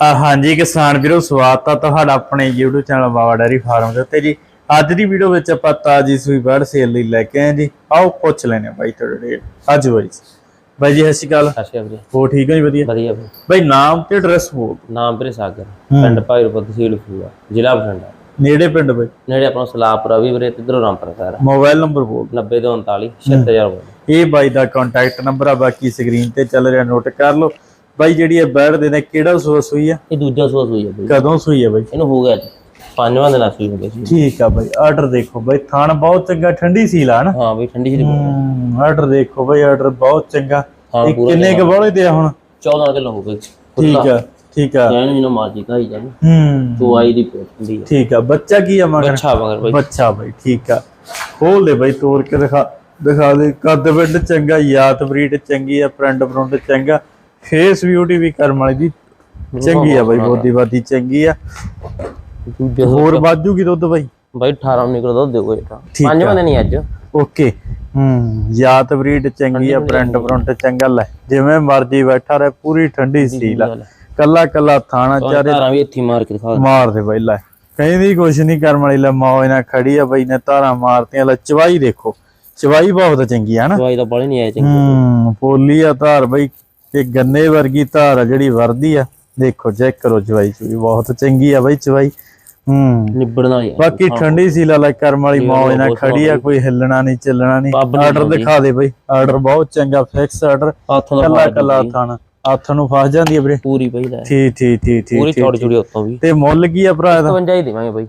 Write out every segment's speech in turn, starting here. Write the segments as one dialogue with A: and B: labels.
A: ਹਾਂਜੀ ਕਿਸਾਨ ਵੀਰੋ ਸਵਾਗਤ ਆ ਤੁਹਾਡਾ ਆਪਣੇ YouTube channel Bawa dairy farm ਦੇ ਉੱਤੇ ਜੀ। ਅੱਜ ਦੀ ਵੀਡੀਓ ਵਿੱਚ ਆਪਾਂ ਤਾਜੀ ਸੂਈ ਬਰਡ ਸੇਲ ਲਈ ਲੈ ਕੇ ਆਏ ਜੀ। ਆਓ ਪੁੱਛ ਲੈਣੇ ਆ ਬਾਈ ਤੁਹਾਡੇ ਰੇਟ ਅੱਜ ਬਾਈ। ਬਾਈ ਜੀ ਸਤਿ ਸ਼੍ਰੀ ਅਕਾਲ।
B: ਅੱਛਾ ਵੀਰੇ।
A: ਹੋ ਠੀਕ ਹੋ ਜੀ ਵਧੀਆ?
B: ਵਧੀਆ
A: ਬਾਈ ਨਾਮ ਤੇ ਐਡਰੈਸ ਬੋਲ
B: ਨਾਮ ਵੀਰੇ ਸਾਗਰ। ਪਿੰਡ ਭਾਈਰਪੁਰ ਤਹਿਸੀਲ ਫੂਆ ਜ਼ਿਲ੍ਹਾ ਬਠਿੰਡਾ।
A: ਨੇੜੇ ਪਿੰਡ ਬਾਈ?
B: ਨੇੜੇ ਆਪਣਾ ਸਲਾਪੁਰਾ ਵੀ ਵੀਰੇ ਤੇ ਇਧਰੋਂ ਰਾਮਪੁਰ ਸਾਰਾ
A: ਮੋਬਾਈਲ ਨੰਬਰ ਬੋਲ
B: 90 ਤੋਂ 39 76000
A: ਇਹ ਬਾਈ ਦਾ ਕੰਟੈਕਟ ਨੰਬਰ ਆ ਬਾਕੀ ਸਕਰੀਨ ਤੇ ਚੱਲ ਰਿਹਾ ਨੋਟ ਕਰ ਲਓ। ਬਾਈ ਜਿਹੜੀ ਇਹ ਬਰਡ ਦੇ ਨੇ ਕਿਹੜਾ ਸੂਆ ਸੂਈ ਆ?
B: ਇਹ ਦੂਜਾ ਸੂਆ ਸੂਈ ਹੈ ਵੀਰੇ
A: ਕਦੋਂ ਸੂਈ ਆ ਬਾਈ?
B: ਇਹਨੂੰ ਹੋ ਗਿਆ ਪੰਜਵਾਂ ਦਿਨ ਆ ਸੂਈ ਹੋ ਗਈ ਸੀ
A: ਠੀਕ ਆ ਬਾਈ ਆਰਡਰ ਦੇਖੋ ਬਾਈ ਥਾਣ ਬਹੁਤ ਚੰਗਾ ਠੰਡੀ ਸੀਲ ਆ ਨਾ?
B: ਹਾਂ ਵੀ ਠੰਡੀ
A: ਹਮ ਆਰਡਰ ਦੇਖੋ ਬਾਈ ਆਰਡਰ ਬਹੁਤ ਚੰਗਾ। ਇਹ ਕਿੰਨੇ ਕ ਬੋਲੇ ਤੇ ਆ ਹੁਣ?
B: 14 ਕਿਲੋ ਹੋ ਗਈ
A: ਠੀਕ ਆ ਠੀਕ ਆ।
B: ਇਹਨੂੰ ਜਿਹਨੂੰ ਮਾਜੀ ਖਾਈ ਜਾਵੇ
A: ਹੂੰ।
B: ਤੋ ਆਈ ਦੀ ਪੇਟ ਠੰਡੀ ਹੈ
A: ਠੀਕ ਆ ਬੱਚਾ ਕੀ ਆ ਮਗਰ?
B: ਅੱਛਾ ਮਗਰ ਬਾਈ।
A: ਬੱਚਾ ਬਾਈ ਠੀਕ ਆ। ਖੋਲ ਦੇ ਬਾਈ ਤੋੜ ਕੇ ਦਿਖਾ ਦਿਖਾ ਦੇ। ਕੱਦ ਵਿੱਡ ਚੰਗਾ ਯਾਤ ਬਰੀਡ ਚੰਗੀ ਆ ਪ੍ਰਿੰਟ ਪ੍ਰਿੰਟ ਚੰਗਾ। ਫੇਸ ਬਿਊਟੀ ਵੀ ਕਰਮ ਵਾਲੀ ਦੀ ਚੰਗੀ ਆ ਬਾਈ ਬੋਦੀ ਬਾਦੀ ਚੰਗੀ ਆ। ਹੋਰ ਬਾਜੂਗੀ ਦੁੱਧ ਬਾਈ?
B: ਬਾਈ 18 ਨਿਕਲ ਦੁੱਧ ਦਿਓ ਇਹ ਤਾਂ
A: ਠੀਕ ਆ।
B: ਪੰਜਵਾਂ ਦਿਨ ਹੀ ਅੱਜ।
A: ਓਕੇ। ਹੂੰ ਯਾਤ ਬਰੀਡ ਚੰਗੀ ਆ ਪ੍ਰਿੰਟ ਪ੍ਰਿੰਟ ਚੰਗਾ ਲੈ। ਜਿਵੇਂ ਮਰਜ਼ੀ ਬੈਠਾ ਰਹੇ ਪੂਰੀ ਠੰਡੀ ਸੀਲ ਆ। ਕੱਲਾ ਕੱਲਾ ਥਾਣਾ ਚਾਰੇ
B: ਧਾਰਾਂ ਵੀ ਇੱਥੇ ਮਾਰ ਕੇ ਦਿਖਾ।
A: ਮਾਰ ਦੇ ਬਾਈ ਲੈ। ਕਹਿੰਦੀ ਕੁਛ ਨਹੀਂ ਕਰਨ ਵਾਲੀ ਲੈ ਮੌਜ ਨਾਲ ਖੜੀ ਆ ਬਾਈ ਨੇ ਧਾਰਾਂ ਮਾਰਤੀਆਂ ਲੈ ਚਵਾਈ ਦੇਖੋ। ਚਵਾਈ ਬਹੁਤ ਚੰਗੀ ਆ ਨਾ
B: ਦਵਾਈ ਦਾ ਬੜੇ ਨਹੀਂ ਆਇਆ ਚੰਗੀ।
A: ਹੂੰ ਪੋਲੀ ਆ ਧਾਰ ਬਾਈ ਤੇ ਗੰਨੇ ਵਰਗੀ ਧਾਰ ਆ ਜਿਹੜੀ ਵਰਦੀ ਆ ਦੇਖੋ ਚੈੱਕ ਕਰੋ ਚਵਾਈ ਚੁਈ ਬਹੁਤ ਚੰਗੀ ਆ ਬਾਈ ਚਵਾਈ ਹੂੰ।
B: ਨਿਬੜਨ ਆ।
A: ਬਾਕੀ ਠੰਡੀ ਸੀ ਲਾ ਲੈ ਕਰਮ ਵਾਲੀ ਮੌਜ ਨਾਲ ਖੜੀ ਆ ਕੋਈ ਹਿੱਲਣਾ ਨਹੀਂ ਚੱਲਣਾ ਨਹੀਂ। ਆਰਡਰ ਦਿਖਾ ਦੇ ਬਾਈ ਆਰਡਰ ਬਹੁਤ ਚੰਗਾ ਫਿਕਸ ਆਰਡਰ ਕੱਲਾ ਕੱਲਾ ਥਾਣਾ ਹੱਥ ਨੂੰ ਫਸ ਜਾਂਦੀ ਆ ਵੀਰੇ।
B: ਪੂਰੀ ਪਈ ਲੈ।
A: ਠੀਕ ਠੀਕ ਠੀਕ ਠੀਕ
B: ਪੂਰੀ ਛੋਟੀ ਛੋਟੀ ਉੱਤੋਂ ਵੀ।
A: ਤੇ ਮੁੱਲ ਕੀ ਆ ਭਰਾ ਇਹਦਾ?
B: 52 ਹੀ ਦੇਵਾਂਗੇ ਬਾਈ।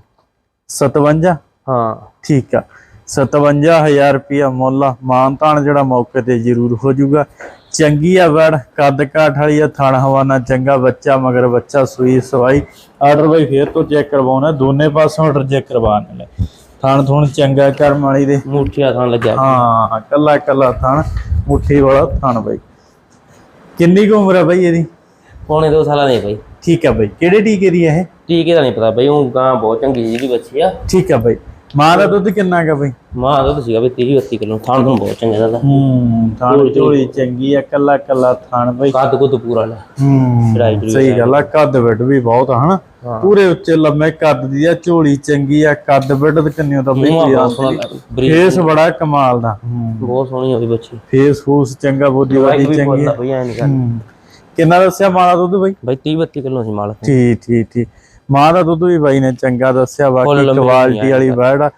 A: 57
B: ਹਾਂ।
A: ਠੀਕ ਆ। 57000 ਰੁਪਿਆ ਮੁੱਲ ਆ। ਮਾਨਤਾਨ ਜਿਹੜਾ ਮੌਕੇ ਤੇ ਜ਼ਰੂਰ ਹੋ ਜਾਊਗਾ। ਚੰਗੀ ਆ ਵੜ ਕੱਦ ਕਾਠ ਵਾਲੀ ਆ ਥਣ ਹਵਾਨਾ ਚੰਗਾ ਬੱਚਾ ਮਗਰ ਬੱਚਾ ਸੂਈ ਸਵਾਈ। ਆਰਡਰ ਬਾਈ ਫੇਰ ਤੋਂ ਚੈੱਕ ਕਰਵਾਉਣਾ ਦੋਨੇ ਪਾਸੋਂ ਆਰਡਰ ਚੈੱਕ ਕਰਵਾਉਣ ਲੈ ਥਣ ਥੁਣ ਚੰਗਾ ਕਰਮ ਵਾਲੀ ਦੇ।
B: ਮੁੱਠੀਆ ਥਾਂ ਲੱਗਿਆ।
A: ਹਾਂ ਕੱਲਾ ਕੱਲਾ ਥਣ ਮੁੱਠੀ ਵਾਲਾ ਥਣ ਬਾਈ। ਕਿੰਨੀ ਕੁ ਉਮਰ ਆ ਬਾਈ ਇਹਦੀ?
B: ਪੌਣੇ ਦੋ ਸਾਲਾਂ ਦੀ ਬਾਈ।
A: ਠੀਕ ਆ ਬਾਈ। ਕਿਹੜੇ ਟੀਕੇ ਦੀ ਆ ਇਹ?
B: ਟੀਕੇ ਦਾ ਨਹੀਂ ਪਤਾ ਬਾਈ ਉਹ ਗਾਂ ਬਹੁਤ ਚੰਗੀ ਜਿਹੀ ਬੱਚੀ ਆ।
A: ਠੀਕ ਆ ਬਾਈ। ਮਾਂ ਦਾ ਦੁੱਧ ਕਿੰਨਾ ਕਾ ਬਾਈ?
B: ਮਾਂ ਦਾ ਤਾਂ ਸੀਗਾ ਵੀ 30 32 ਕਿਲੋ ਥਾਂ ਤੋਂ ਬਹੁਤ ਚੰਗਾ ਦਾ
A: ਹੂੰ ਥਣ ਝੋਲੀ ਚੰਗੀ ਆ ਕੱਲਾ ਕੱਲਾ ਥਣ ਬਾਈ।
B: ਕੱਦ ਕੁੱਦ ਪੂਰਾ ਲੈ।
A: ਹੂੰ ਸਹੀ ਗੱਲ ਆ ਕੱਦ ਵਿੱਡ ਵੀ ਬਹੁਤ ਆ ਹਨਾ। ਪੂਰੇ ਉੱਚੇ ਲੰਮੇ ਕੱਦ ਦੀ ਆ ਝੋਲੀ ਚੰਗੀ ਆ ਕੱਦ ਵਿੱਡ ਤੇ ਕਿੰਨੀ ਤਾਂ ਬਈ
B: ਬਰੀਕ
A: ਫੇਸ ਬੜਾ ਕਮਾਲ ਦਾ।
B: ਬਹੁਤ ਸੋਹਣੀ ਹੋਈ ਬੱਚੀ।
A: ਫੇਸ ਫੂਸ ਚੰਗਾ ਬੋਦੀ
B: ਬਾਈ
A: ਬਾਦੀ
B: ਵੀ
A: ਚੰਗੀ ਆ।
B: ਬਈ
A: ਕਿੰਨਾ ਦੱਸਿਆ ਮਾਂ ਦਾ ਦੁੱਧ ਬਾਈ?
B: ਬਾਈ 30 32 ਕਿਲੋ ਸੀ ਮਾਲ
A: ਠੀਕ ਠੀਕ ਠੀਕ। ਮਾਂ ਦਾ ਦੁੱਧ ਵੀ ਬਾਈ ਨੇ ਚੰਗਾ ਦੱਸਿਆ ਬਾਕੀ ਕੁਆਲਿਟੀ ਵਾਲੀ ਬੈੜ ਆ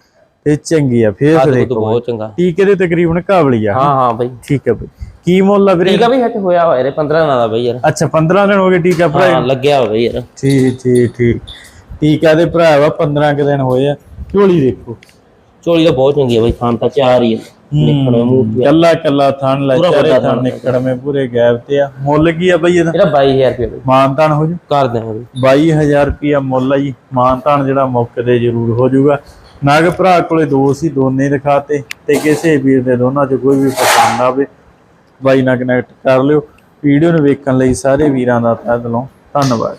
A: ਤੇ ਚੰਗੀ ਆ ਫੇਸ ਦੇਖੋ
B: ਬਹੁਤ ਚੰਗਾ।
A: ਟੀਕੇ ਦੇ ਤਕਰੀਬਨ ਕਾਬਲੀ ਆ।
B: ਹਾਂ ਹਾਂ ਬਾਈ।
A: ਠੀਕ ਹੈ ਬਾਈ। ਕੀ ਮੁੱਲ ਆ ਵੀਰੇ?
B: ਟੀਕਾ ਵੀ ਹੱਟ ਹੋਇਆ ਹੋਇਆ ਰੇ 15 ਦਿਨਾਂ ਦਾ ਬਾਈ ਯਾਰ।
A: ਅੱਛਾ 15 ਦਿਨ ਹੋ ਗਏ ਟੀਕਾ ਭਰਾ
B: ਹਾਂ ਲੱਗਿਆ ਹੋਇਆ ਬਾਈ ਯਾਰ।
A: ਠੀਕ ਠੀਕ ਠੀਕ। ਟੀਕਾ ਦੇ ਭਰਾ ਵਾ 15 ਕੁ ਦਿਨ ਹੋਏ ਆ। ਝੋਲੀ ਦੇਖੋ।
B: ਚੋਲੀ ਤਾਂ ਬਹੁਤ ਚੰਗੀ ਹੈ ਬਾਈ ਖਾਣ ਤਾਂ ਚਾਰ ਹੀ ਹੈ ਮੂੰਹ ਤੇ
A: ਕੱਲਾ ਕੱਲਾ ਥਣ ਲੈ
B: ਪੂਰਾ
A: ਚਾਰੇ
B: ਵੱਡਾ
A: ਥਣ
B: ਥਣ।
A: ਨਿਕੜਵੇਂ ਪੂਰੇ ਗੈਪ ਤੇ ਆ। ਮੁੱਲ ਕੀ ਆ ਬਈ ਇਹਦਾ?
B: ਇਹਦਾ 22000 ਰੁਪਏ ਬਾਈ।
A: ਮਾਨਤਾਨ ਹੋ ਜੂ?
B: ਕਰ ਬਾਈ।
A: 22000 ਰੁਪਿਆ ਮੁੱਲ ਆ ਜੀ। ਮਾਨਤਾਨ ਜਿਹੜਾ ਮੌਕੇ ਤੇ ਜ਼ਰੂਰ ਹੋ ਜਾਊਗਾ ਨਾਗ ਭਰਾ ਕੋਲੇ ਦੋ ਸੀ ਦੋਨੇ ਦਿਖਾਤੇ ਤੇ ਕਿਸੇ ਵੀਰ ਦੇ ਦੋਨਾਂ ਚ ਕੋਈ ਵੀ ਪਸੰਦ ਆਵੇ। ਬਾਈ ਨਾਲ ਕਨੈਕਟ ਕਰ ਲਿਓ। ਵੀਡੀਓ ਨੂੰ ਵੇਖਣ ਲਈ ਸਾਰੇ ਵੀਰਾਂ ਦਾ ਤਹਿ ਦਿਲੋਂ ਧੰਨਵਾਦ।